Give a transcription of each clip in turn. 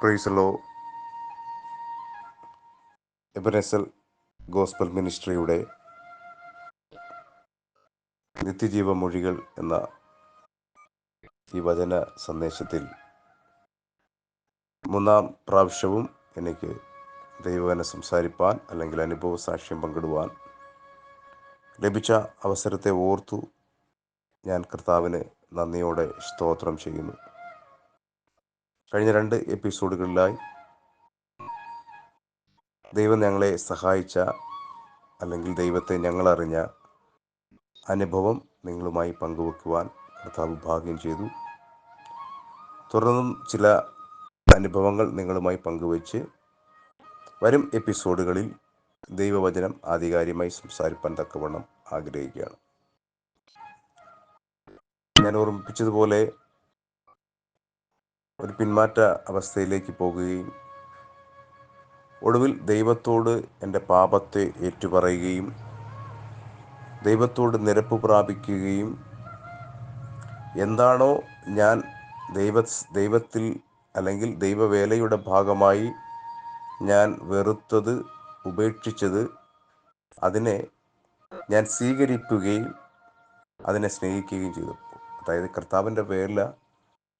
പ്രൈസലോ എബനസൽ gospel മിനിസ്ട്രിയുടെ നിത്യജീവ മൊഴികൾ എന്ന ഈ വചന സന്ദേശത്തിൽ മൂന്നാം പ്രാവശ്യവും എനിക്ക് ദൈവവചനം സംസാരിപ്പാൻ അല്ലെങ്കിൽ അനുഭവ സാക്ഷ്യം പങ്കിടുവാൻ ലഭിച്ച അവസരത്തെ ഓർത്തു ഞാൻ കർത്താവിന് നന്ദിയോടെ സ്തോത്രം ചെയ്യുന്നു. കഴിഞ്ഞ രണ്ട് എപ്പിസോഡുകളിലായി ദൈവം ഞങ്ങളെ സഹായിച്ച അല്ലെങ്കിൽ ദൈവത്തെ ഞങ്ങളറിഞ്ഞ അനുഭവം നിങ്ങളുമായി പങ്കുവെക്കുവാൻ കർത്താവ് ഭാഗ്യം ചെയ്തു. തുടർന്നും ചില അനുഭവങ്ങൾ നിങ്ങളുമായി പങ്കുവച്ച് വരും എപ്പിസോഡുകളിൽ ദൈവവചനം ആധികാരികമായി സംസാരിപ്പാൻ തക്കവണ്ണം ആഗ്രഹിക്കുകയാണ്. ഞാൻ ഓർമ്മിപ്പിച്ചതുപോലെ ഒരു പിന്മാറ്റ അവസ്ഥയിലേക്ക് പോകുകയും ഒടുവിൽ ദൈവത്തോട് എന്റെ പാപത്തെ ഏറ്റുപറയുകയും ദൈവത്തോട് നിരപ്പ് പ്രാപിക്കുകയും എന്താണോ ഞാൻ ദൈവ ദൈവത്തിൽ അല്ലെങ്കിൽ ദൈവവേലയുടെ ഭാഗമായി ഞാൻ വെറുത്തത് ഉപേക്ഷിച്ചത് അതിനെ ഞാൻ സ്വീകരിക്കുകയും അതിനെ സ്നേഹിക്കുകയും ചെയ്തു. അതായത് കർത്താവിന്റെ വേല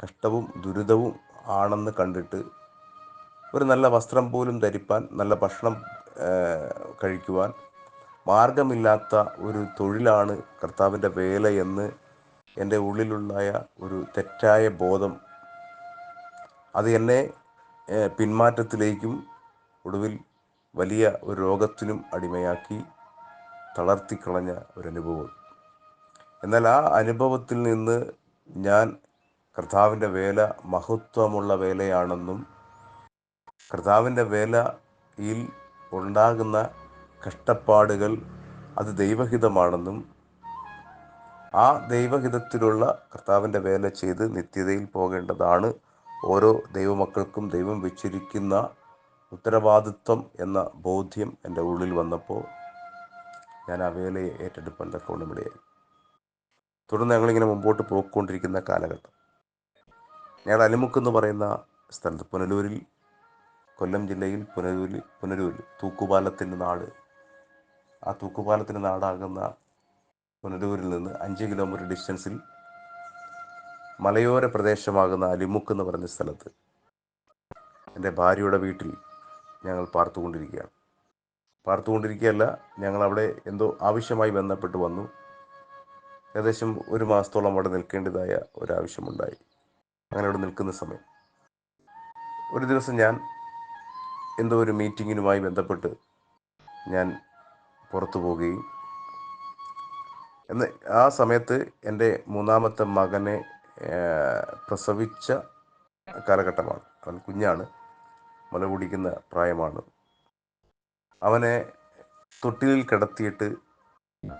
കഷ്ടവും ദുരിതവും ആണെന്ന് കണ്ടിട്ട് ഒരു നല്ല വസ്ത്രം പോലും ധരിപ്പാൻ നല്ല ഭക്ഷണം കഴിക്കുവാൻ മാർഗമില്ലാത്ത ഒരു തൊഴിലാണ് കർത്താവിന്റെ വേല എന്ന് എന്റെ ഉള്ളിലുണ്ടായ ഒരു തെറ്റായ ബോധം. അത് എന്നെ പിന്മാറ്റത്തിലേക്കും ഒടുവിൽ വലിയ ഒരു രോഗത്തിനും അടിമയാക്കി തളർത്തിക്കളഞ്ഞ ഒരു അനുഭവം. എന്നാൽ ആ അനുഭവത്തിൽ നിന്ന് ഞാൻ കർത്താവിന്റെ വേല മഹത്വമുള്ള വേലയാണെന്നും കർത്താവിന്റെ വേലയിൽ ഉണ്ടാകുന്ന കഷ്ടപ്പാടുകൾ അത് ദൈവഹിതമാണെന്നും ആ ദൈവഹിതത്തിലുള്ള കർത്താവിന്റെ വേല ചെയ്ത് നിത്യതയിൽ പോകേണ്ടതാണ് ഓരോ ദൈവമക്കൾക്കും ദൈവം വെച്ചിരിക്കുന്ന ഉത്തരവാദിത്വം എന്ന ബോധ്യം എന്റെ ഉള്ളിൽ വന്നപ്പോൾ ഞാൻ ആ വേലയെ ഏറ്റെടുപ്പാൻ തക്കവണ്ണമിടയായി തുടർന്ന് ഞങ്ങളിങ്ങനെ മുമ്പോട്ട് പോയിക്കൊണ്ടിരിക്കുന്ന കാലഘട്ടം. ഞങ്ങൾ അലിമുക്ക് എന്ന് പറയുന്ന സ്ഥലത്ത് പുനലൂരിൽ കൊല്ലം ജില്ലയിൽ പുനലൂരിൽ പുനലൂരിൽ തൂക്കുപാലത്തിന്റെ നാട്. ആ തൂക്കുപാലത്തിന്റെ നാടാകുന്ന പുനലൂരിൽ നിന്ന് അഞ്ച് കിലോമീറ്റർ ഡിസ്റ്റൻസിൽ മലയോര പ്രദേശമാകുന്ന അലിമുക്ക് എന്ന് പറഞ്ഞ സ്ഥലത്ത് എന്റെ ഭാര്യയുടെ വീട്ടിൽ ഞങ്ങൾ പാർത്തുകൊണ്ടിരിക്കുകയാണ്. പാർത്തുകൊണ്ടിരിക്കുകയല്ല ഞങ്ങൾ അവിടെ എന്തോ ആവശ്യമായി ബന്ധപ്പെട്ട് വന്നു. ഏകദേശം ഒരു മാസത്തോളം അവിടെ നിൽക്കേണ്ടതായ ഒരാവശ്യമുണ്ടായി. അങ്ങനെ അവിടെ നിൽക്കുന്ന സമയം. ഒരു ദിവസം ഞാൻ എന്തോ ഒരു മീറ്റിങ്ങിനുമായി ബന്ധപ്പെട്ട് ഞാൻ പുറത്തു പോവുകയും എന്ന് ആ സമയത്ത് എന്റെ മൂന്നാമത്തെ മകനെ പ്രസവിച്ച കാലഘട്ടമാണ്. അവൻ കുഞ്ഞാണ് മുല കുടിക്കുന്ന പ്രായമാണ്. അവനെ തൊട്ടിലിൽ കിടത്തിയിട്ട്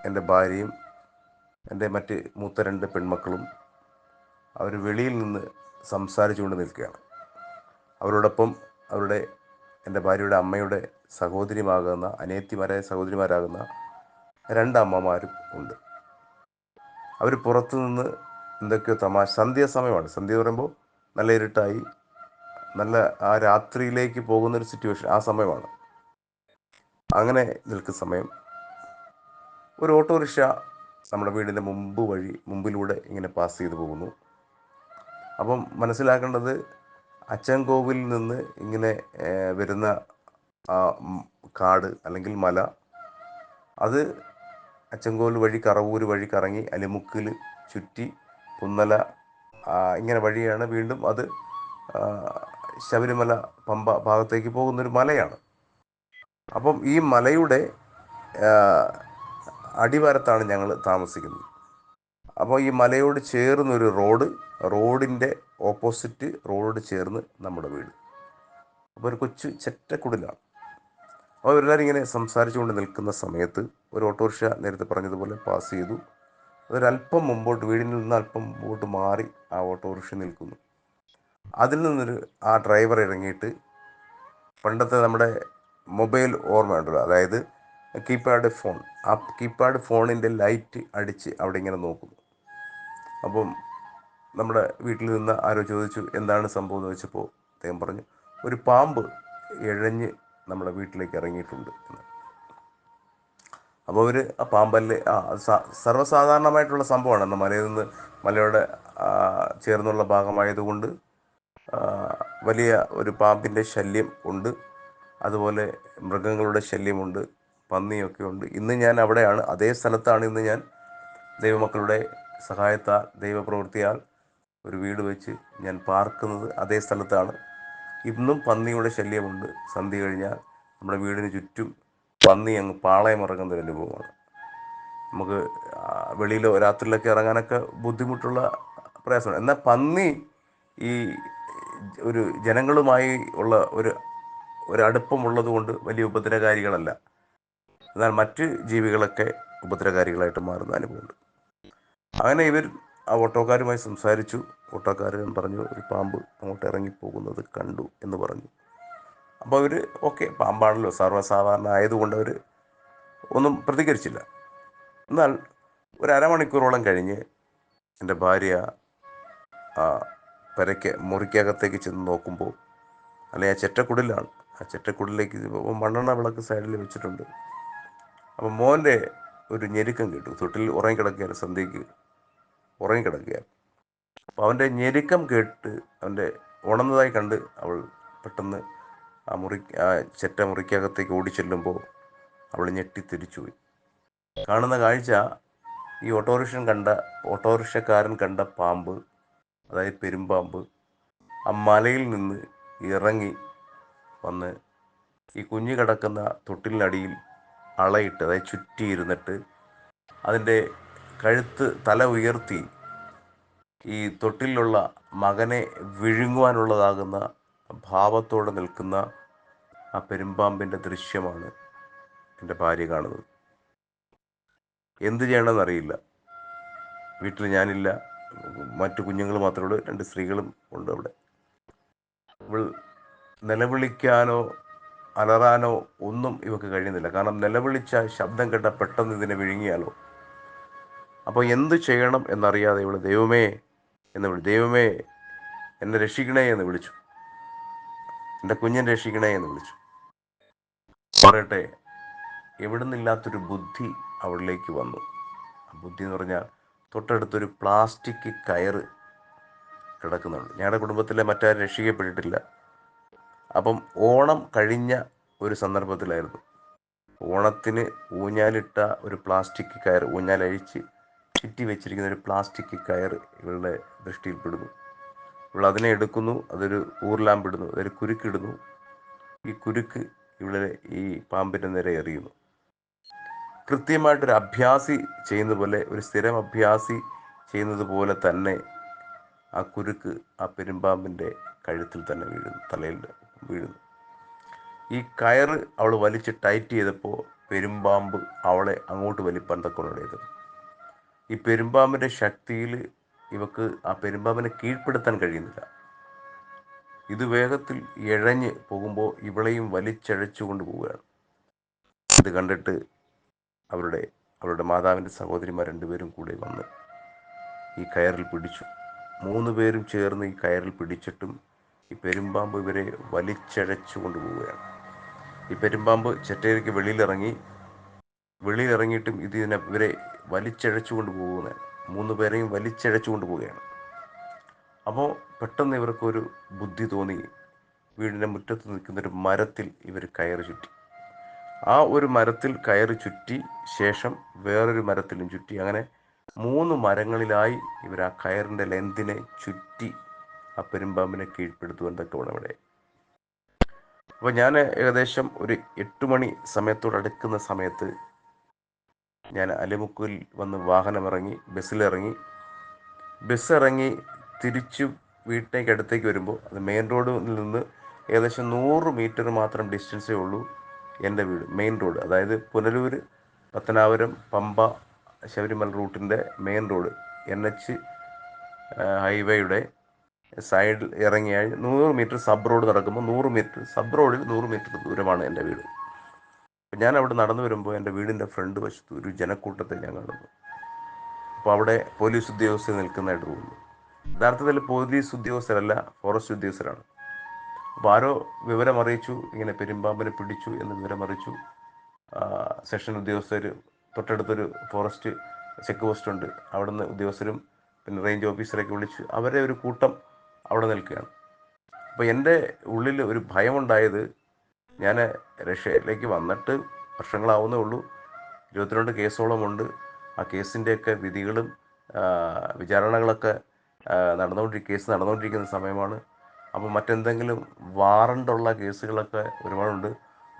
എന്റെ ഭാര്യയും എന്റെ മറ്റ് മൂത്ത രണ്ട് പെൺമക്കളും അവർ വെളിയിൽ നിന്ന് സംസാരിച്ചുകൊണ്ട് നിൽക്കുകയാണ്. അവരോടൊപ്പം അവരുടെ എന്റെ ഭാര്യയുടെ അമ്മയുടെ സഹോദരിമാകുന്ന അനിയത്തിമാരായ സഹോദരിമാരാകുന്ന രണ്ടമ്മമാരും ഉണ്ട്. അവർ പുറത്തു നിന്ന് എന്തൊക്കെയോ തമാശ സന്ധ്യാസമയമാണ് സന്ധ്യ പറയുമ്പോൾ നല്ല ഇരുട്ടായി നല്ല ആ രാത്രിയിലേക്ക് പോകുന്നൊരു സിറ്റുവേഷൻ ആ സമയമാണ്. അങ്ങനെ നിൽക്കുന്ന സമയം ഒരു ഓട്ടോറിക്ഷ നമ്മുടെ വീടിന്റെ മുമ്പ് വഴി മുമ്പിലൂടെ ഇങ്ങനെ പാസ് ചെയ്തു പോകുന്നു. അപ്പം മനസ്സിലാക്കേണ്ടത് അച്ചൻകോവിലിൽ നിന്ന് ഇങ്ങനെ വരുന്ന ആ കാട് അല്ലെങ്കിൽ മല അത് അച്ചൻകോവിൽ വഴി കറവൂർ വഴി കറങ്ങി അലിമുക്കിൽ ചുറ്റി പുന്നല ഇങ്ങനെ വഴിയാണ് വീണ്ടും അത് ശബരിമല പമ്പ ഭാഗത്തേക്ക് പോകുന്നൊരു മലയാണ്. അപ്പം ഈ മലയുടെ അടിവാരത്താണ് ഞങ്ങൾ താമസിക്കുന്നത്. അപ്പോൾ ഈ മലയോട് ചേർന്നൊരു റോഡ് റോഡിന്റെ ഓപ്പോസിറ്റ് റോഡോട് ചേർന്ന് നമ്മുടെ വീട്. അപ്പോൾ ഒരു കൊച്ചു ചെറ്റക്കുടിലാണ്. അപ്പോൾ എല്ലാവരും ഇങ്ങനെ സംസാരിച്ചുകൊണ്ട് നിൽക്കുന്ന സമയത്ത് ഒരു ഓട്ടോറിക്ഷ നേരത്തെ പറഞ്ഞതുപോലെ പാസ് ചെയ്തു. അതൊരല്പം മുമ്പോട്ട് വീടിൽ നിന്ന് അല്പം മുമ്പോട്ട് മാറി ആ ഓട്ടോറിക്ഷ നിൽക്കുന്നു. അതിൽ നിന്നൊരു ആ ഡ്രൈവർ ഇറങ്ങിയിട്ട് പണ്ടത്തെ നമ്മുടെ മൊബൈൽ ഓർമ്മയുണ്ടല്ലോ അതായത് കീപാഡ് ഫോൺ. ആ കീപാഡ് ഫോണിന്റെ ലൈറ്റ് അടിച്ച് അവിടെ ഇങ്ങനെ നോക്കുന്നു. അപ്പം നമ്മുടെ വീട്ടിൽ നിന്ന് ആരോ ചോദിച്ചു എന്താണ് സംഭവം? എന്ന് വെച്ചപ്പോൾ അദ്ദേഹം പറഞ്ഞു ഒരു പാമ്പ് ഇഴഞ്ഞ് നമ്മുടെ വീട്ടിലേക്ക് ഇറങ്ങിയിട്ടുണ്ട്. എന്ന്. അപ്പോൾ അവർ ആ പാമ്പല്ലേ ആ സർവസാധാരണമായിട്ടുള്ള സംഭവമാണ്. എന്നാൽ മലയിൽ നിന്ന് മലയുടെ ചേർന്നുള്ള ഭാഗമായതുകൊണ്ട് വലിയ ഒരു പാമ്പിന്റെ ശല്യം ഉണ്ട്. അതുപോലെ മൃഗങ്ങളുടെ ശല്യമുണ്ട്. പന്നിയൊക്കെ ഉണ്ട്. ഇന്ന് ഞാൻ അവിടെയാണ്. അതേ സ്ഥലത്താണ് ഇന്ന് ഞാൻ ദൈവമക്കളുടെ സഹായത്താൽ ദൈവപ്രവൃത്തിയാൽ ഒരു വീട് വെച്ച് ഞാൻ പാർക്കുന്നത് അതേ സ്ഥലത്താണ്. ഇന്നും പന്നിയുടെ ശല്യമുണ്ട്. സന്ധി കഴിഞ്ഞാൽ നമ്മുടെ വീടിന് ചുറ്റും പന്നി അങ്ങ് പാളയം ഒരു അനുഭവമാണ്. നമുക്ക് വെളിയിൽ രാത്രിയിലൊക്കെ ഇറങ്ങാനൊക്കെ ബുദ്ധിമുട്ടുള്ള പ്രയാസമാണ്. എന്നാൽ പന്നി ഈ ഒരു ജനങ്ങളുമായി ഉള്ള ഒരു ഒരു കൊണ്ട് വലിയ ഉപദ്രവകാരികളല്ല. എന്നാൽ മറ്റ് ജീവികളൊക്കെ ഉപദ്രവകാരികളായിട്ട് മാറുന്ന അനുഭവമുണ്ട്. അങ്ങനെ ഇവർ ആ ഓട്ടോക്കാരുമായി സംസാരിച്ചു. ഓട്ടോക്കാരൻ പറഞ്ഞു ഒരു പാമ്പ് അങ്ങോട്ട് ഇറങ്ങിപ്പോകുന്നത് കണ്ടു എന്ന് പറഞ്ഞു. അപ്പോൾ അവർ ഓക്കെ പാമ്പാണല്ലോ സർവസാധാരണ ആയതുകൊണ്ട് അവർ ഒന്നും പ്രതികരിച്ചില്ല. എന്നാൽ ഒരു അരമണിക്കൂറോളം കഴിഞ്ഞ് എന്റെ ഭാര്യ ആ പെരയ്ക്ക് മുറിക്കകത്തേക്ക് ചെന്ന് നോക്കുമ്പോൾ അല്ലെ ആ ചെറ്റക്കുടിലാണ്. ആ ചെറ്റക്കുടിലേക്ക് മണ്ണെണ്ണ വിളക്ക് സൈഡിൽ വെച്ചിട്ടുണ്ട്. അപ്പോൾ മോന്റെ ഒരു ഞെരുക്കം കേട്ടു. തൊട്ടിൽ ഉറങ്ങിക്കിടക്കുകയാണ് സന്ധ്യയ്ക്ക്. ഉറങ്ങിക്കിടക്കുകയാണ്. അപ്പോൾ അവന്റെ ഞെരുക്കം കേട്ട് അവന്റെ ഉണർന്നതായി കണ്ട് അവൾ പെട്ടെന്ന് ആ മുറി ആ ചെറ്റ മുറിക്കകത്തേക്ക് ഓടിച്ചെല്ലുമ്പോൾ അവൾ ഞെട്ടി തിരിച്ചുപോയി കാണുന്ന കാഴ്ച ഈ ഓട്ടോറിക്ഷൻ കണ്ട ഓട്ടോറിക്ഷക്കാരൻ കണ്ട പാമ്പ് അതായത് പെരുമ്പാമ്പ് ആ മലയിൽ നിന്ന് ഇറങ്ങി വന്ന് ഈ കുഞ്ഞ് കിടക്കുന്ന തൊട്ടിലിനടിയിൽ അളയിട്ട് അതായത് ചുറ്റിയിരുന്നിട്ട് അതിന്റെ കഴുത്ത് തല ഉയർത്തി ഈ തൊട്ടിലുള്ള മകനെ വിഴുങ്ങുവാനുള്ളതാകുന്ന ഭാവത്തോടെ നിൽക്കുന്ന ആ പെരുമ്പാമ്പിന്റെ ദൃശ്യമാണ് എന്റെ ഭാര്യ കാണുന്നത്. എന്ത് ചെയ്യണമെന്നറിയില്ല. വീട്ടിൽ ഞാനില്ല. മറ്റു കുഞ്ഞുങ്ങൾ മാത്രമേ ഉള്ളൂ. രണ്ട് സ്ത്രീകളും ഉണ്ട് അവിടെ. ഇവൾ നിലവിളിക്കാനോ അലറാനോ ഒന്നും ഇവക്ക് കഴിയുന്നില്ല. കാരണം നിലവിളിച്ച ശബ്ദം കേട്ട പെട്ടെന്ന് ഇതിനെ വിഴുങ്ങിയാലോ? അപ്പോൾ എന്ത് ചെയ്യണം എന്നറിയാതെ ഇവൾ ദൈവമേ എന്ന് വിളി ദൈവമേ എന്നെ രക്ഷിക്കണേ എന്ന് വിളിച്ചു. എന്റെ കുഞ്ഞിനെ രക്ഷിക്കണേ എന്ന് വിളിച്ചു. പറയട്ടെ എവിടെ നിന്നില്ലാത്തൊരു ബുദ്ധി അവളിലേക്ക് വന്നു. ആ ബുദ്ധി എന്ന് പറഞ്ഞാൽ തൊട്ടടുത്തൊരു പ്ലാസ്റ്റിക് കയറ് കിടക്കുന്നുണ്ട്. ഞങ്ങളുടെ കുടുംബത്തിലെ മറ്റാരും രക്ഷിക്കപ്പെട്ടിട്ടില്ല. അപ്പം ഓണം കഴിഞ്ഞ ഒരു സന്ദർഭത്തിലായിരുന്നു. ഓണത്തിന് ഊഞ്ഞാലിട്ട ഒരു പ്ലാസ്റ്റിക് കയർ ഊഞ്ഞാലഴിച്ച് ചുറ്റി വെച്ചിരിക്കുന്ന ഒരു പ്ലാസ്റ്റിക് കയർ ഇവളുടെ ദൃഷ്ടിയിൽപ്പെടുന്നു ഇവൾ അതിനെ എടുക്കുന്നു അതൊരു ഊർലാമ്പിടുന്നു അതൊരു കുരുക്കിടുന്നു ഈ കുരുക്ക് ഇവളെ ഈ പാമ്പിന്റെ നേരെ എറിയുന്നു. കൃത്യമായിട്ടൊരു അഭ്യാസി ചെയ്യുന്ന പോലെ ഒരു സ്ഥിരം അഭ്യാസി ചെയ്യുന്നത് പോലെ തന്നെ ആ കുരുക്ക് ആ പെരുമ്പാമ്പിന്റെ കഴുത്തിൽ തന്നെ വീഴുന്നു തലയിൽ വീഴുന്നു. ഈ കയറ് അവൾ വലിച്ച് ടൈറ്റ് ചെയ്തപ്പോൾ പെരുമ്പാമ്പ് അവളെ അങ്ങോട്ട് വലിപ്പാൻ ഈ പെരുമ്പാമ്പിന്റെ ശക്തിയിൽ ഇവക്ക് ആ പെരുമ്പാമ്പിനെ കീഴ്പ്പെടുത്താൻ കഴിയുന്നില്ല. ഇത് വേഗത്തിൽ ഇഴഞ്ഞ് പോകുമ്പോൾ ഇവളെയും വലിച്ചഴച്ചു പോവുകയാണ്. ഇത് കണ്ടിട്ട് അവരുടെ അവരുടെ മാതാവിന്റെ സഹോദരിമാർ രണ്ടുപേരും കൂടെ വന്ന് ഈ കയറിൽ പിടിച്ചു. മൂന്ന് പേരും ചേർന്ന് ഈ കയറിൽ പിടിച്ചിട്ടും ഈ പെരുമ്പാമ്പ് ഇവരെ വലിച്ചഴച്ചു കൊണ്ടുപോവുകയാണ് ഈ പെരുമ്പാമ്പ് ചെറ്റേരിക്ക് വെളിയിലിറങ്ങി വെളിയിലിറങ്ങിയിട്ടും ഇത് ഇതിനെ ഇവരെ വലിച്ചഴച്ചു കൊണ്ട് പോകുന്നത്. മൂന്ന് പേരെയും വലിച്ചഴച്ചു കൊണ്ട് പോവുകയാണ്. അപ്പോൾ പെട്ടെന്ന് ഇവർക്കൊരു ബുദ്ധി തോന്നി. വീടിന്റെ മുറ്റത്ത് നിൽക്കുന്ന ഒരു മരത്തിൽ ഇവർ കയറി ചുറ്റി. ആ ഒരു മരത്തിൽ കയറി ചുറ്റി ശേഷം വേറൊരു മരത്തിലും ചുറ്റി. അങ്ങനെ മൂന്ന് മരങ്ങളിലായി ഇവർ ആ കയറിന്റെ ലെന്തിനെ ചുറ്റി ആ പെരുമ്പാമ്പിനെ കീഴ്പ്പെടുത്തുവാൻ വേണം ഇവിടെ അപ്പോൾ ഞാൻ ഏകദേശം ഒരു എട്ട് മണി സമയത്തോടടുക്കുന്ന സമയത്ത് ഞാൻ അലിമുക്കിൽ വന്ന് വാഹനമിറങ്ങി ബസ്സിലിറങ്ങി. ബസ് ഇറങ്ങി തിരിച്ചു വീട്ടിലേക്ക് അടുത്തേക്ക് വരുമ്പോൾ അത് മെയിൻ റോഡിൽ നിന്ന് ഏകദേശം നൂറ് മീറ്റർ മാത്രം ഡിസ്റ്റൻസേ ഉള്ളൂ എന്റെ വീട് മെയിൻ റോഡ്. അതായത് പുനലൂർ പത്തനാപുരം പമ്പ ശബരിമല റൂട്ടിന്റെ മെയിൻ റോഡ്. എൻ എച്ച് ഹൈവേയുടെ സൈഡിൽ ഇറങ്ങിയാൽ നൂറ് മീറ്റർ സബ് റോഡ് നടക്കുമ്പോൾ നൂറ് മീറ്റർ സബ് റോഡിൽ നൂറ് മീറ്റർ ദൂരമാണ് എന്റെ വീട്. ഞാൻ അവിടെ നടന്നു വരുമ്പോൾ എന്റെ വീടിന്റെ ഫ്രണ്ട് വശത്ത് ഒരു ജനക്കൂട്ടത്തെ ഞാൻ കാണുന്നു. അപ്പോൾ അവിടെ പോലീസ് ഉദ്യോഗസ്ഥർ നിൽക്കുന്നതായിട്ട് തോന്നുന്നു. യഥാർത്ഥത്തിൽ പോലീസ് ഉദ്യോഗസ്ഥരല്ല ഫോറസ്റ്റ് ഉദ്യോഗസ്ഥരാണ്. അപ്പോൾ ആരോ വിവരം അറിയിച്ചു ഇങ്ങനെ പെരുമ്പാമ്പിനെ പിടിച്ചു എന്ന് വിവരം അറിയിച്ചു. സെഷൻ ഉദ്യോഗസ്ഥർ തൊട്ടടുത്തൊരു ഫോറസ്റ്റ് ചെക്ക് പോസ്റ്റ് ഉണ്ട്. അവിടുന്ന് ഉദ്യോഗസ്ഥരും പിന്നെ റേഞ്ച് ഓഫീസറൊക്കെ വിളിച്ച് അവരെ ഒരു കൂട്ടം അവിടെ നിൽക്കുകയാണ്. അപ്പോൾ എന്റെ ഉള്ളിൽ ഒരു ഭയമുണ്ടായത് ഞാൻ റഷ്യയിലേക്ക് വന്നിട്ട് വർഷങ്ങളാവുന്നേ ഉള്ളൂ. ഇരുപത്തിരണ്ട് കേസോളമുണ്ട്. ആ കേസിന്റെയൊക്കെ വിധികളും വിചാരണകളൊക്കെ നടന്നുകൊണ്ടിരിക്കുന്ന കേസ് നടന്നുകൊണ്ടിരിക്കുന്ന സമയമാണ്. അപ്പോൾ മറ്റെന്തെങ്കിലും വാറണ്ടുള്ള കേസുകളൊക്കെ ഒരുപാടുണ്ട്.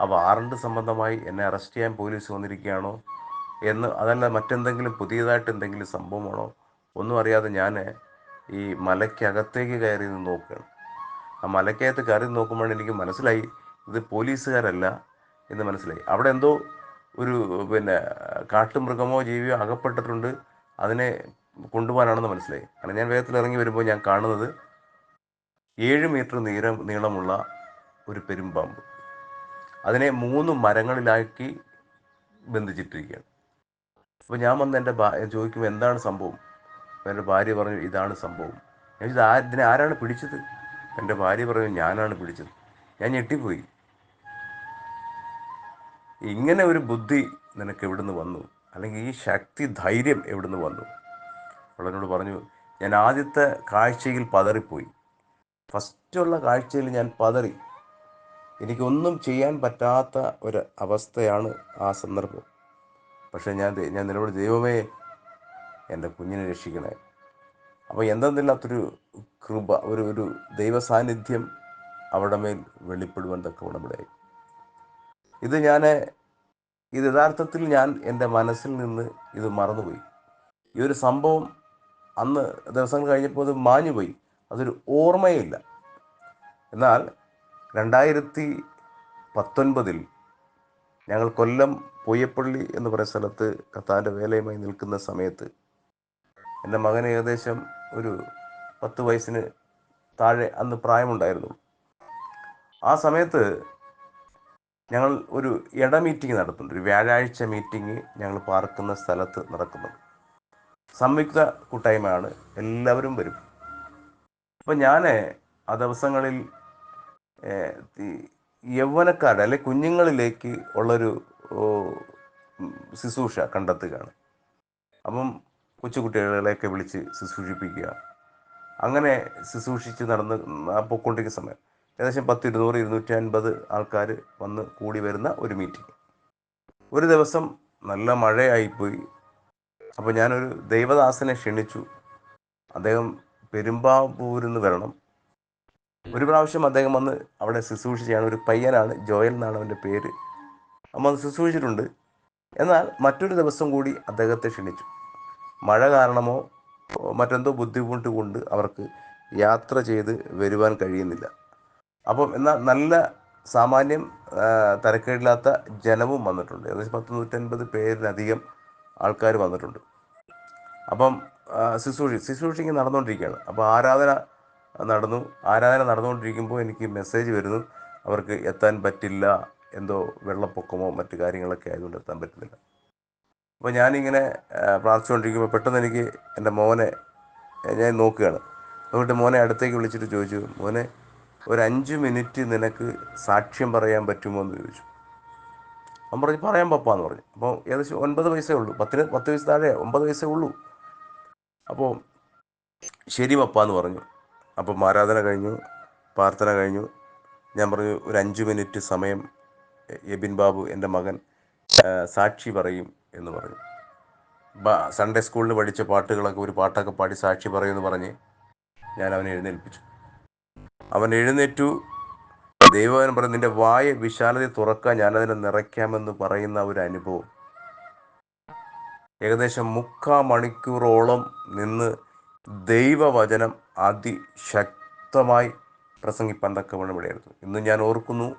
ആ വാറണ്ട് സംബന്ധമായി എന്നെ അറസ്റ്റ് ചെയ്യാൻ പോലീസ് വന്നിരിക്കുകയാണോ എന്ന് അതല്ല മറ്റെന്തെങ്കിലും പുതിയതായിട്ട് എന്തെങ്കിലും സംഭവമാണോ ഒന്നും അറിയാതെ ഞാൻ ഈ മലയ്ക്കകത്തേക്ക് കയറി നിന്ന് നോക്കുകയാണ്. ആ മലയ്ക്കകത്ത് കയറി നോക്കുമ്പോൾ എനിക്ക് മനസ്സിലായി ഇത് പോലീസുകാരല്ല എന്ന് മനസ്സിലായി. അവിടെ എന്തോ ഒരു പിന്നെ കാട്ടുമൃഗമോ ജീവിയോ അകപ്പെട്ടിട്ടുണ്ട് അതിനെ കൊണ്ടുപോകാനാണെന്ന് മനസ്സിലായി. കാരണം ഞാൻ വേഗത്തിൽ ഇറങ്ങി വരുമ്പോൾ ഞാൻ കാണുന്നത് ഏഴ് മീറ്റർ നീളം നീളമുള്ള ഒരു പെരുമ്പാമ്പ്. അതിനെ മൂന്ന് മരങ്ങളിലാക്കി ബന്ധിച്ചിട്ടിരിക്കുകയാണ്. അപ്പോൾ ഞാൻ വന്ന് എന്റെ ഭാ ചോദിക്കുമ്പോൾ എന്താണ് സംഭവം? എന്റെ ഭാര്യ പറഞ്ഞു ഇതാണ് സംഭവം. ഞാൻ ആ ഇതിനെ ആരാണ് പിടിച്ചത്? എന്റെ ഭാര്യ പറഞ്ഞു ഞാനാണ് പിടിച്ചത്. ഞാൻ ഞെട്ടിപ്പോയി. ഇങ്ങനെ ഒരു ബുദ്ധി നിനക്ക് എവിടുന്ന് വന്നു? അല്ലെങ്കിൽ ഈ ശക്തി ധൈര്യം എവിടുന്ന് വന്നു? അവളെന്നോട് പറഞ്ഞു ഞാൻ ആദ്യത്തെ കാഴ്ചയിൽ പതറിപ്പോയി. ഫസ്റ്റുള്ള കാഴ്ചയിൽ ഞാൻ പതറി. എനിക്കൊന്നും ചെയ്യാൻ പറ്റാത്ത ഒരു അവസ്ഥയാണ് ആ സന്ദർഭം. പക്ഷേ ഞാൻ ഞാൻ നിലവിടെ ദൈവമേ എന്റെ കുഞ്ഞിനെ രക്ഷിക്കണേ. അപ്പോൾ എന്തെന്നില്ലാത്തൊരു കൃപ ഒരു ഒരു ദൈവ സാന്നിധ്യം അവിടെ മേൽ വെളിപ്പെടുവാൻ തക്കവണ്ണമിടയായി ഇത് ഞാൻ ഇത് യഥാർത്ഥത്തിൽ ഞാൻ എന്റെ മനസ്സിൽ നിന്ന് ഇത് മറന്നുപോയി. ഈ ഒരു സംഭവം അന്ന് ദിവസങ്ങൾ കഴിഞ്ഞപ്പോൾ അത് മാഞ്ഞുപോയി. അതൊരു ഓർമ്മയില്ല. എന്നാൽ രണ്ടായിരത്തി പത്തൊൻപതിൽ ഞങ്ങൾ കൊല്ലം പൊയ്യപ്പള്ളി എന്ന് പറയുന്ന സ്ഥലത്ത് കത്താന്റെ വേലയുമായി നിൽക്കുന്ന സമയത്ത് എന്റെ മകന് ഏകദേശം ഒരു പത്ത് വയസ്സിന് താഴെ അന്ന് പ്രായമുണ്ടായിരുന്നു. ആ സമയത്ത് ഞങ്ങൾ ഒരു ഇട മീറ്റിംഗ് നടത്തുന്നുണ്ട്. ഒരു വ്യാഴാഴ്ച മീറ്റിംഗ് ഞങ്ങൾ പാർക്കുന്ന സ്ഥലത്ത് നടക്കുന്നുണ്ട് സംയുക്ത കൂട്ടായ്മയാണ്. എല്ലാവരും വരും. അപ്പം ഞാൻ ആ ദിവസങ്ങളിൽ യൗവനക്കാരുടെ അല്ലെ കുഞ്ഞുങ്ങളിലേക്ക് ഉള്ളൊരു ശുശ്രൂഷ കണ്ടെത്തുകയാണ്. അപ്പം കൊച്ചുകുട്ടികളെയൊക്കെ വിളിച്ച് ശുശ്രൂഷിപ്പിക്കുക. അങ്ങനെ ശുശ്രൂഷിച്ച് നടന്ന് പൊക്കൊണ്ടിരിക്കുന്ന സമയം. ഏകദേശം പത്ത് ഇരുന്നൂറ് ഇരുന്നൂറ്റി അൻപത് ആൾക്കാർ വന്ന് കൂടി വരുന്ന ഒരു മീറ്റിംഗ് ഒരു ദിവസം നല്ല മഴയായിപ്പോയി. അപ്പോൾ ഞാനൊരു ദൈവദാസനെ ക്ഷണിച്ചു. അദ്ദേഹം പെരുമ്പാവൂരിൽ നിന്ന് വരണം. ഒരു പ്രാവശ്യം അദ്ദേഹം വന്ന് അവിടെ ശുശ്രൂഷ ചെയ്യാണ് ഒരു പയ്യനാണ് ജോയൽ എന്നാണ് അവന്റെ പേര്. അമ്മ അത് ശുശ്രൂഷിച്ചിട്ടുണ്ട്. എന്നാൽ മറ്റൊരു ദിവസം കൂടി അദ്ദേഹത്തെ ക്ഷണിച്ചു. മഴ കാരണമോ മറ്റെന്തോ ബുദ്ധിമുട്ട് കൊണ്ട് അവർക്ക് യാത്ര ചെയ്ത് വരുവാൻ കഴിയുന്നില്ല. അപ്പം എന്നാൽ നല്ല സാമാന്യം തരക്കേടില്ലാത്ത ജനവും വന്നിട്ടുണ്ട്. ഏകദേശം പത്ത് നൂറ്റൻപത് പേരിലധികം ആൾക്കാർ വന്നിട്ടുണ്ട്. അപ്പം ശുശ്രൂഷി ഇങ്ങനെ നടന്നുകൊണ്ടിരിക്കുകയാണ്. അപ്പോൾ ആരാധന നടന്നു ആരാധന നടന്നുകൊണ്ടിരിക്കുമ്പോൾ എനിക്ക് മെസ്സേജ് വരുന്നു അവർക്ക് എത്താൻ പറ്റില്ല എന്തോ വെള്ളപ്പൊക്കമോ മറ്റു കാര്യങ്ങളൊക്കെ ആയതുകൊണ്ട് എത്താൻ പറ്റുന്നില്ല. അപ്പോൾ ഞാനിങ്ങനെ പ്രാർത്ഥിച്ചുകൊണ്ടിരിക്കുമ്പോൾ പെട്ടെന്ന് എനിക്ക് എന്റെ മോനെ ഞാൻ നോക്കുകയാണ്. അതുകൊണ്ട് മോനെ അടുത്തേക്ക് വിളിച്ചിട്ട് ചോദിച്ചു മോനെ ഒരു അഞ്ച് മിനിറ്റ് നിനക്ക് സാക്ഷ്യം പറയാൻ പറ്റുമോ എന്ന് ചോദിച്ചു. അവൻ പറഞ്ഞു പറയാൻ പപ്പാന്ന് പറഞ്ഞു. അപ്പോൾ ഏകദേശം ഒൻപത് വയസ്സേ ഉള്ളൂ. പത്തിന് പത്ത് വയസ്സ് താഴെ ഒമ്പത് വയസ്സേ ഉള്ളൂ. അപ്പോൾ ശരി പപ്പ എന്ന് പറഞ്ഞു. അപ്പോൾ ആരാധന കഴിഞ്ഞു പ്രാർത്ഥന കഴിഞ്ഞു. ഞാൻ പറഞ്ഞു ഒരു അഞ്ച് മിനിറ്റ് സമയം എബിൻ ബാബു എന്റെ മകൻ സാക്ഷി പറയും എന്ന് പറഞ്ഞു. സൺഡേ സ്കൂളിൽ പഠിച്ച പാട്ടുകളൊക്കെ ഒരു പാട്ടൊക്കെ പാടി സാക്ഷി പറയുമെന്ന് പറഞ്ഞ് ഞാൻ അവനെ എഴുന്നേൽപ്പിച്ചു. അവൻ എഴുന്നേറ്റു. ദൈവവൻ പറഞ്ഞു നിന്റെ വായ വിശാലത തുറക്കാൻ ഞാനതിനെ നിറയ്ക്കാമെന്ന് പറയുന്ന ഒരു അനുഭവം. ഏകദേശം മുക്കാ മണിക്കൂറോളം നിന്ന് ദൈവവചനം അതിശക്തമായി പ്രസംഗിപ്പാൻ തക്കവണ്ണം ഇടയായിരുന്നു. ഇന്ന് ഞാൻ ഓർക്കുന്നു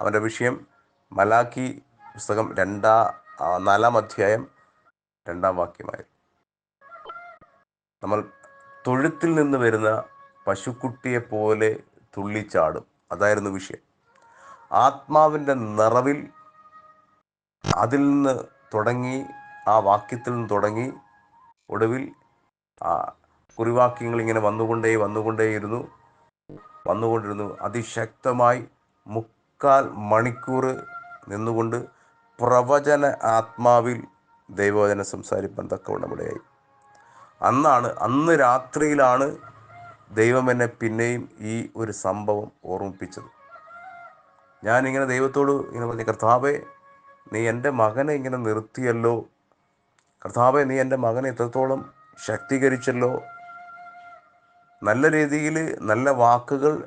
അവന്റെ വിഷയം മലാക്കി പുസ്തകം രണ്ടാ നാലാം അധ്യായം രണ്ടാം വാക്യമായിരുന്നു. നമ്മൾ തൊഴുത്തിൽ നിന്ന് വരുന്ന പശുക്കുട്ടിയെ പോലെ തുള്ളിച്ചാടും. അതായിരുന്നു വിഷയം. ആത്മാവിന്റെ നിറവിൽ അതിൽ നിന്ന് തുടങ്ങി ആ വാക്യത്തിൽ നിന്ന് തുടങ്ങി ഒടുവിൽ ആ കുറിവാക്യങ്ങൾ ഇങ്ങനെ വന്നുകൊണ്ടേ വന്നുകൊണ്ടേയിരുന്നു വന്നുകൊണ്ടിരുന്നു. അതിശക്തമായി മുക്കാൽ മണിക്കൂർ നിന്നുകൊണ്ട് പ്രവചന ആത്മാവിൽ ദൈവവചനം സംസാരിപ്പാൻ തക്കവണ്ണം ഇടയായി. അന്നാണ് അന്ന് രാത്രിയിലാണ് ദൈവം എന്നെ പിന്നെയും ഈ ഒരു സംഭവം ഓർമ്മിപ്പിച്ചത്. ഞാനിങ്ങനെ ദൈവത്തോട് ഇങ്ങനെ പറഞ്ഞു കർത്താവെ നീ എന്റെ മകനെ ഇങ്ങനെ നിർത്തിയല്ലോ. കർത്താവെ നീ എന്റെ മകനെ എത്രത്തോളം ശക്തീകരിച്ചല്ലോ. നല്ല രീതിയിൽ നല്ല വാക്കുകൾ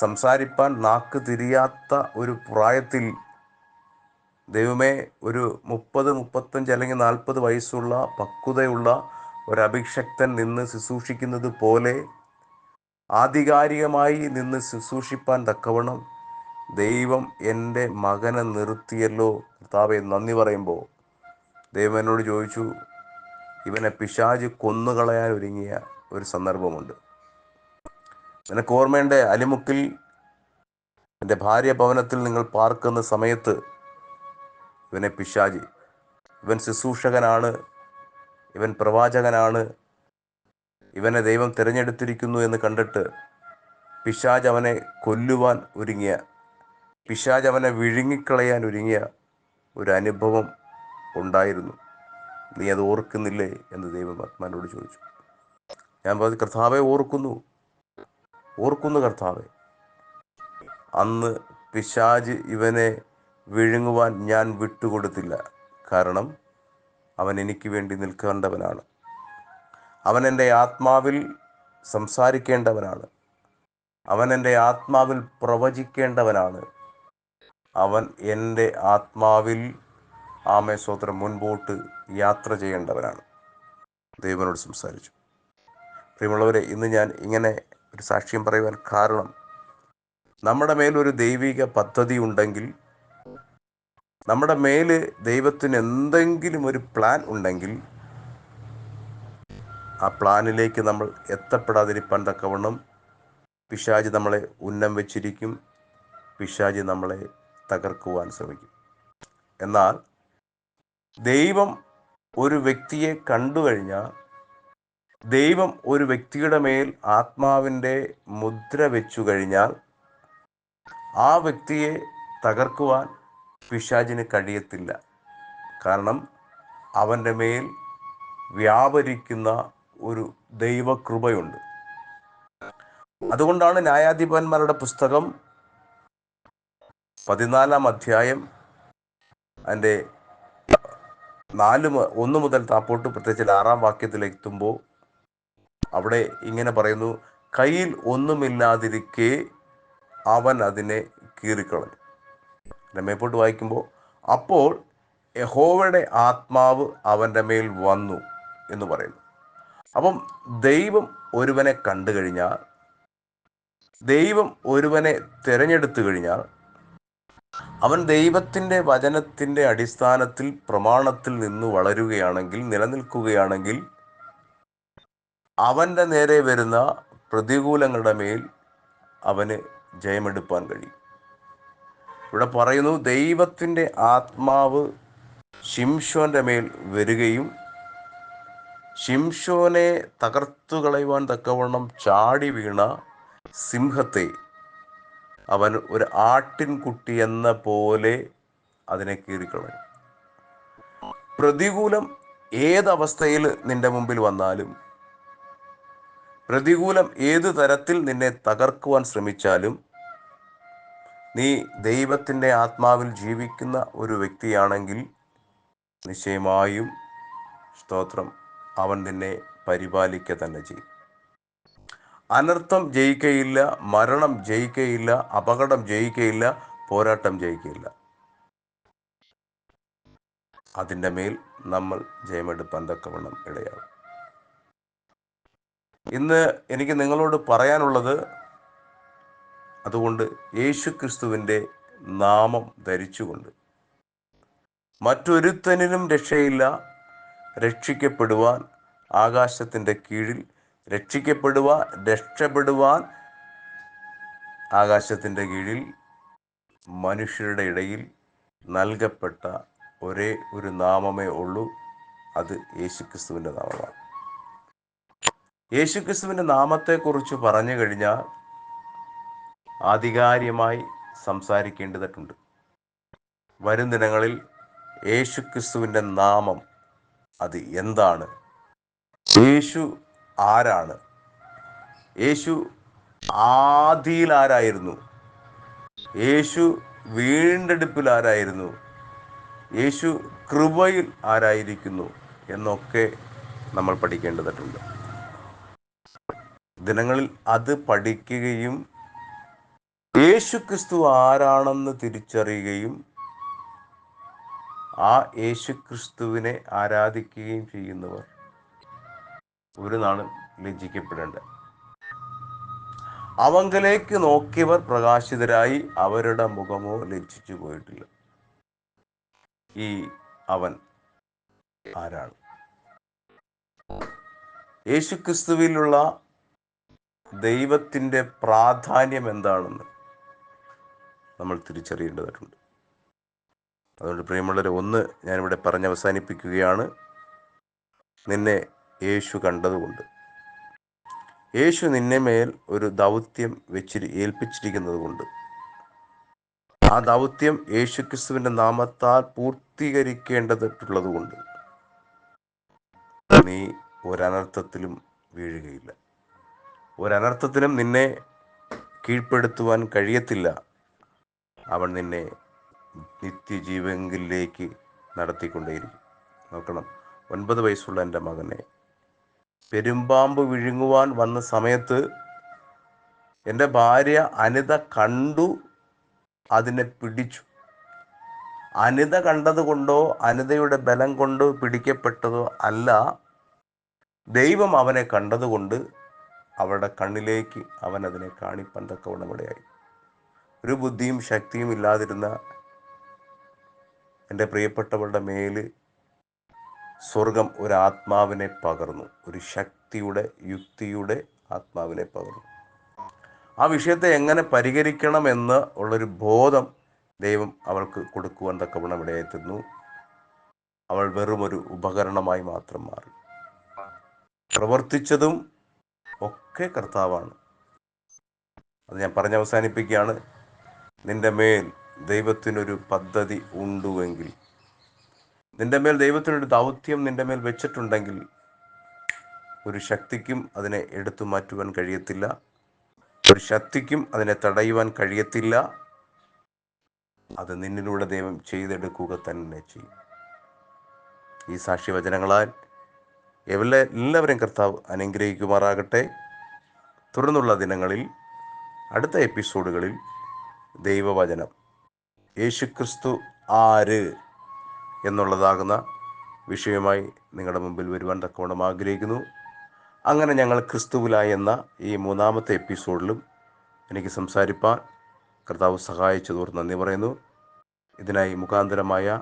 സംസാരിപ്പാൻ നാക്ക് തിരിയാത്ത ഒരു പ്രായത്തിൽ ദൈവമേ ഒരു മുപ്പത് മുപ്പത്തഞ്ച് അല്ലെങ്കിൽ നാൽപ്പത് വയസ്സുള്ള പക്വതയുള്ള ഒരു അഭിഷക്തൻ നിന്ന് ശുശ്രൂഷിക്കുന്നത് പോലെ ആധികാരികമായി നിന്ന് ശുശ്രൂഷിപ്പാൻ തക്കവണ്ണം ദൈവം എന്റെ മകനെ നിർത്തിയല്ലോ. കർത്താവെ നന്ദി പറയുമ്പോൾ ദൈവം എന്നോട് ചോദിച്ചു ഇവനെ പിശാജ് കൊന്നുകളയാൻ ഒരുങ്ങിയ ഒരു സന്ദർഭമുണ്ട്. നിനക്ക് ഓർമ്മയുണ്ട് അലിമുക്കിൽ എന്റെ ഭാര്യ ഭവനത്തിൽ നിങ്ങൾ പാർക്കുന്ന സമയത്ത് ഇവനെ പിശാജ് ഇവൻ ശുശ്രൂഷകനാണ് ഇവൻ പ്രവാചകനാണ്. ഇവനെ ദൈവം തിരഞ്ഞെടുത്തിരിക്കുന്നു എന്ന് കണ്ടിട്ട് പിശാജ് അവനെ കൊല്ലുവാൻ ഒരുങ്ങിയ പിശാജ് അവനെ വിഴുങ്ങിക്കളയാൻ ഒരുങ്ങിയ ഒരു അനുഭവം ഉണ്ടായിരുന്നു. നീ അത് ഓർക്കുന്നില്ലേ എന്ന് ദൈവം ആത്മാനോട് ചോദിച്ചു. ഞാൻ പറഞ്ഞു കർത്താവെ ഓർക്കുന്നു. ഓർക്കുന്നു കർത്താവെ. അന്ന് പിശാജ് ഇവനെ വിഴുങ്ങുവാൻ ഞാൻ വിട്ടുകൊടുത്തില്ല. കാരണം അവൻ എനിക്ക് വേണ്ടി നിൽക്കേണ്ടവനാണ്. അവൻ എന്റെ ആത്മാവിൽ സംസാരിക്കേണ്ടവനാണ്. അവൻ എന്റെ ആത്മാവിൽ പ്രവചിക്കേണ്ടവനാണ്. അവൻ എന്റെ ആത്മാവിൽ ആമേ സ്വത്രം മുൻപോട്ട് യാത്ര ചെയ്യേണ്ടവനാണ്. ദൈവനോട് സംസാരിച്ചു. പ്രിയമുള്ളവരെ ഇന്ന് ഞാൻ ഇങ്ങനെ ഒരു സാക്ഷ്യം പറയുവാൻ കാരണം നമ്മുടെ മേലൊരു ദൈവിക പദ്ധതി ഉണ്ടെങ്കിൽ നമ്മുടെ മേൽ ദൈവത്തിന് എന്തെങ്കിലും ഒരു പ്ലാൻ ഉണ്ടെങ്കിൽ ആ പ്ലാനിലേക്ക് നമ്മൾ എത്തപ്പെടാതിരിപ്പാൻ തക്കവണ്ണം പിശാജ് നമ്മളെ ഉന്നം വെച്ചിരിക്കും. പിശാജ് നമ്മളെ തകർക്കുവാൻ ശ്രമിക്കും. എന്നാൽ ദൈവം ഒരു വ്യക്തിയെ കണ്ടു കഴിഞ്ഞാൽ ദൈവം ഒരു വ്യക്തിയുടെ മേൽ ആത്മാവിന്റെ മുദ്ര വെച്ചു കഴിഞ്ഞാൽ ആ വ്യക്തിയെ തകർക്കുവാൻ പിശാചിന് കഴിയത്തില്ല. കാരണം അവന്റെ മേൽ വ്യാപരിക്കുന്ന ഒരു ദൈവകൃപയുണ്ട്. അതുകൊണ്ടാണ് ന്യായാധിപന്മാരുടെ പുസ്തകം പതിനാലാം അധ്യായം അതിന്റെ നാല് ഒന്ന് മുതൽ താപ്പോട്ട് പ്രത്യേകിച്ച് ആറാം വാക്യത്തിലെത്തുമ്പോൾ അവിടെ ഇങ്ങനെ പറയുന്നു കയ്യിൽ ഒന്നുമില്ലാതിരിക്കെ അവൻ അതിനെ കീറിക്കളഞ്ഞു പിന്നെ വായിക്കുമ്പോൾ അപ്പോൾ യഹോവയുടെ ആത്മാവ് അവന്റെ മേൽ വന്നു എന്ന് പറയുന്നു. അപ്പം ദൈവം ഒരുവനെ കണ്ടു കഴിഞ്ഞാൽ ദൈവം ഒരുവനെ തിരഞ്ഞെടുത്തു കഴിഞ്ഞാൽ അവൻ ദൈവത്തിന്റെ വചനത്തിന്റെ അടിസ്ഥാനത്തിൽ പ്രമാണത്തിൽ നിന്ന് വളരുകയാണെങ്കിൽ നിലനിൽക്കുകയാണെങ്കിൽ അവന്റെ നേരെ വരുന്ന പ്രതികൂലങ്ങളുടെ മേൽ അവന് ജയമെടുപ്പാൻ കഴിയും. ഇവിടെ പറയുന്നു ദൈവത്തിന്റെ ആത്മാവ് ശിംഷോന്റെ മേൽ വരികയും ശിംഷോനെ തകർത്തു കളയുവാൻ തക്കവണ്ണം ചാടി വീണ സിംഹത്തെ അവൻ ഒരു ആട്ടിൻകുട്ടി എന്ന പോലെ അതിനെ കീറിക്കളയും പ്രതികൂലം ഏതവസ്ഥയിൽ നിന്റെ മുമ്പിൽ വന്നാലും പ്രതികൂലം ഏത് തരത്തിൽ നിന്നെ തകർക്കുവാൻ ശ്രമിച്ചാലും നീ ദൈവത്തിന്റെ ആത്മാവിൽ ജീവിക്കുന്ന ഒരു വ്യക്തിയാണെങ്കിൽ നിശ്ചയമായും സ്തോത്രം അവൻ നിന്നെ പരിപാലിക്കുക തന്നെ ചെയ്യും. അനർത്ഥം ജയിക്കയില്ല മരണം ജയിക്കയില്ല അപകടം ജയിക്കയില്ല പോരാട്ടം ജയിക്കയില്ല. അതിന്റെ മേൽ നമ്മൾ ജയമെടുപ്പാൻ തക്കവണ്ണം ഇടയാകും. ഇന്ന് എനിക്ക് നിങ്ങളോട് പറയാനുള്ളത് അതുകൊണ്ട് യേശു ക്രിസ്തുവിന്റെ നാമം ധരിച്ചുകൊണ്ട്. മറ്റൊരുത്തനിലും രക്ഷയില്ല. രക്ഷിക്കപ്പെടുവാൻ ആകാശത്തിന്റെ കീഴിൽ രക്ഷിക്കപ്പെടുവാൻ രക്ഷപ്പെടുവാൻ ആകാശത്തിന്റെ കീഴിൽ മനുഷ്യരുടെ ഇടയിൽ നൽകപ്പെട്ട ഒരേ ഒരു നാമമേ ഉള്ളൂ. അത് യേശുക്രിസ്തുവിന്റെ നാമമാണ്. യേശുക്രിസ്തുവിന്റെ നാമത്തെക്കുറിച്ച് പറഞ്ഞു കഴിഞ്ഞാൽ ആധികാരികമായി സംസാരിക്കേണ്ടതായിട്ടുണ്ട് വരും ദിനങ്ങളിൽ യേശു ക്രിസ്തുവിന്റെ നാമം അത് എന്താണ്? യേശു ആരാണ്? യേശു ആദിയിൽ ആരായിരുന്നു? യേശു വീണ്ടെടുപ്പിൽ ആരായിരുന്നു? യേശു കൃപയിൽ ആരായിരിക്കുന്നു എന്നൊക്കെ നമ്മൾ പഠിക്കേണ്ടതായിട്ടുണ്ട് ദിനങ്ങളിൽ അത് പഠിക്കുകയും യേശു ക്രിസ്തു ആരാണെന്ന് തിരിച്ചറിയുകയും ആ യേശുക്രിസ്തുവിനെ ആരാധിക്കുകയും ചെയ്യുന്നവർ ഒരു നാളും ലജ്ജിക്കപ്പെടേണ്ട. അവങ്കലേക്ക് നോക്കിയവർ പ്രകാശിതരായി അവരുടെ മുഖമോ ലജ്ജിച്ചു പോയിട്ടില്ല. ഈ അവൻ ആരാണ്? യേശുക്രിസ്തുവിലുള്ള ദൈവത്തിന്റെ പ്രാധാന്യം എന്താണെന്ന് നമ്മൾ തിരിച്ചറിയേണ്ടതായിട്ടുണ്ട്. അതുകൊണ്ട് പ്രിയമുള്ളവരെ ഒന്ന് ഞാനിവിടെ പറഞ്ഞ് അവസാനിപ്പിക്കുകയാണ് നിന്നെ യേശു കണ്ടതുകൊണ്ട്. യേശു നിന്നെ മേൽ ഒരു ദൗത്യം വെച്ചിരി ഏൽപ്പിച്ചിരിക്കുന്നത് കൊണ്ട് ആ ദൗത്യം യേശുക്രിസ്തുവിന്റെ നാമത്താൽ പൂർത്തീകരിക്കേണ്ടതായിട്ടുള്ളത് കൊണ്ട് നീ ഒരനർത്ഥത്തിലും വീഴുകയില്ല. ഒരനർത്ഥത്തിനും നിന്നെ കീഴ്പ്പെടുത്തുവാൻ കഴിയത്തില്ല. അവൻ നിന്നെ നിത്യജീവങ്കിലേക്ക് നടത്തിക്കൊണ്ടേയിരിക്കും. നോക്കണം. ഒൻപത് വയസ്സുള്ള എന്റെ മകനെ. പെരുമ്പാമ്പ് വിഴുങ്ങുവാൻ വന്ന സമയത്ത് എന്റെ ഭാര്യ അനിത കണ്ടു അതിനെ പിടിച്ചു. അനിത കണ്ടതുകൊണ്ടോ അനിതയുടെ ബലം കൊണ്ടോ പിടിക്കപ്പെട്ടതോ അല്ല ദൈവം അവനെ കണ്ടതുകൊണ്ട് അവളുടെ കണ്ണിലേക്ക് അവൻ അതിനെ കാണിപ്പാൻ ഒരു ബുദ്ധിയും ശക്തിയും ഇല്ലാതിരുന്ന എന്റെ പ്രിയപ്പെട്ടവളുടെ മേൽ സ്വർഗം ഒരു ആത്മാവിനെ പകർന്നു ഒരു ശക്തിയുടെ യുക്തിയുടെ ആത്മാവിനെ പകർന്നു. ആ വിഷയത്തെ എങ്ങനെ പരിഹരിക്കണമെന്ന് ഉള്ളൊരു ബോധം ദൈവം അവൾക്ക് കൊടുക്കുവാൻ തക്കവണ്ണം ഇടയെത്തുന്നു അവൾ വെറും ഒരു ഉപകരണമായി മാത്രം മാറി. പ്രവർത്തിച്ചതും ഒക്കെ കർത്താവാണ്. അത് ഞാൻ പറഞ്ഞ് അവസാനിപ്പിക്കുകയാണ് നിന്റെ മേൽ ദൈവത്തിനൊരു പദ്ധതി ഉണ്ടുവെങ്കിൽ നിന്റെ മേൽ ദൈവത്തിനൊരു ദൗത്യം നിന്റെ മേൽ വെച്ചിട്ടുണ്ടെങ്കിൽ ഒരു ശക്തിക്കും അതിനെ എടുത്തു മാറ്റുവാൻ കഴിയത്തില്ല. ഒരു ശക്തിക്കും അതിനെ തടയുവാൻ കഴിയത്തില്ല. അത് നിന്നിലൂടെ ദൈവം ചെയ്തെടുക്കുക തന്നെ ചെയ്യും. ഈ സാക്ഷ്യവചനങ്ങളാൽ എല്ലാ എല്ലാവരെയും കർത്താവ് അനുഗ്രഹിക്കുമാറാകട്ടെ. തുടർന്നുള്ള ദിനങ്ങളിൽ അടുത്ത എപ്പിസോഡുകളിൽ ദൈവവചനം. യേശുക്രിസ്തു ആര് എന്നുള്ളതാകുന്ന വിഷയമായി നിങ്ങളുടെ മുമ്പിൽ വരുവാൻ തക്കവണ്ണം ആഗ്രഹിക്കുന്നു. അങ്ങനെ ഞങ്ങൾ ക്രിസ്തുവിലായി എന്ന ഈ മൂന്നാമത്തെ എപ്പിസോഡിലും എനിക്ക് സംസാരിപ്പാൻ കർത്താവ് സഹായിച്ചതോർ നന്ദി പറയുന്നു. ഇതിനായി മുഖാന്തരമായ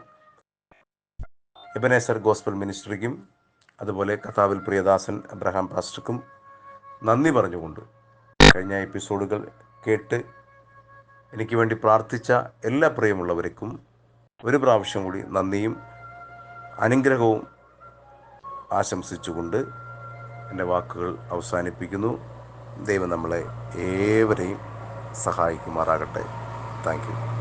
എബനേസർ ഗോസ്ബൽ മിനിസ്ട്രിക്കും അതുപോലെ കർത്താവിൽ പ്രിയദാസൻ അബ്രഹാം പാസ്റ്റർക്കും നന്ദി പറഞ്ഞുകൊണ്ട് കഴിഞ്ഞ എപ്പിസോഡുകൾ കേട്ട് എനിക്ക് വേണ്ടി പ്രാർത്ഥിച്ച എല്ലാ പ്രിയമുള്ളവർക്കും ഒരു പ്രാവശ്യം കൂടി നന്ദിയും അനുഗ്രഹവും ആശംസിച്ചുകൊണ്ട് എന്റെ വാക്കുകൾ അവസാനിപ്പിക്കുന്നു. ദൈവം നമ്മളെ ഏവരെയും സഹായിക്കുമാറാകട്ടെ. Thank you.